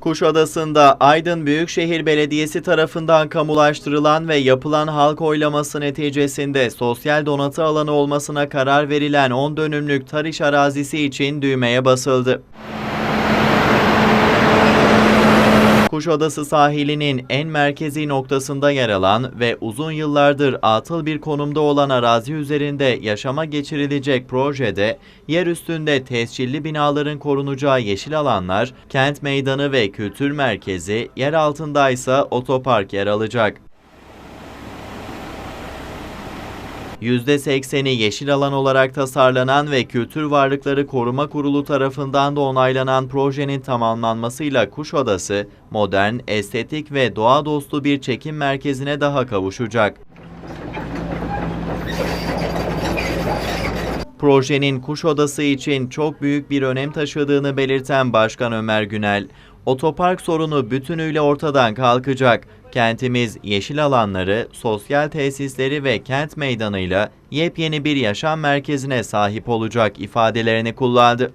Kuşadası'nda Aydın Büyükşehir Belediyesi tarafından kamulaştırılan ve yapılan halk oylaması neticesinde sosyal donatı alanı olmasına karar verilen 10 dönümlük Tarış arazisi için düğmeye basıldı. Kuşadası sahilinin en merkezi noktasında yer alan ve uzun yıllardır atıl bir konumda olan arazi üzerinde yaşama geçirilecek projede yer üstünde tescilli binaların korunacağı yeşil alanlar, kent meydanı ve kültür merkezi, yer altında ise otopark yer alacak. %80'i yeşil alan olarak tasarlanan ve Kültür Varlıkları Koruma Kurulu tarafından da onaylanan projenin tamamlanmasıyla Kuşadası, modern, estetik ve doğa dostu bir çekim merkezine daha kavuşacak. Projenin Kuşadası için çok büyük bir önem taşıdığını belirten Başkan Ömer Günel, otopark sorunu bütünüyle ortadan kalkacak. Kentimiz yeşil alanları, sosyal tesisleri ve kent meydanıyla yepyeni bir yaşam merkezine sahip olacak ifadelerini kullandı.